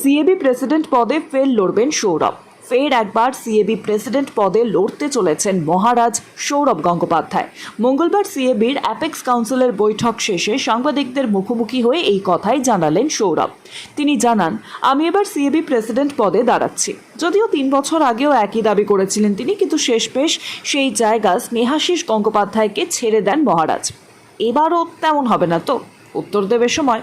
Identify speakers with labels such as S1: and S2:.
S1: CAB president পদে ফের লড়বেন সৌরভ। ফের একবার সিএবি প্রেসিডেন্ট পদে লড়তে চলেছেন মহারাজ সৌরভ গঙ্গোপাধ্যায়। মঙ্গলবার সিএবির অ্যাপেক্স কাউন্সিলের বৈঠক শেষে সাংবাদিকদের মুখোমুখি হয়ে এই কথাই জানালেন সৌরভ। তিনি জানান, আমি এবার সিএবি প্রেসিডেন্ট পদে দাঁড়াচ্ছি। যদিও তিন বছর আগেও একই দাবি করেছিলেন তিনি, কিন্তু শেষমেশ সেই জায়গা স্নেহাশিস গঙ্গোপাধ্যায়কে ছেড়ে দেন মহারাজ। এবারও তেমন হবে না তো? উত্তর দেবে সময়।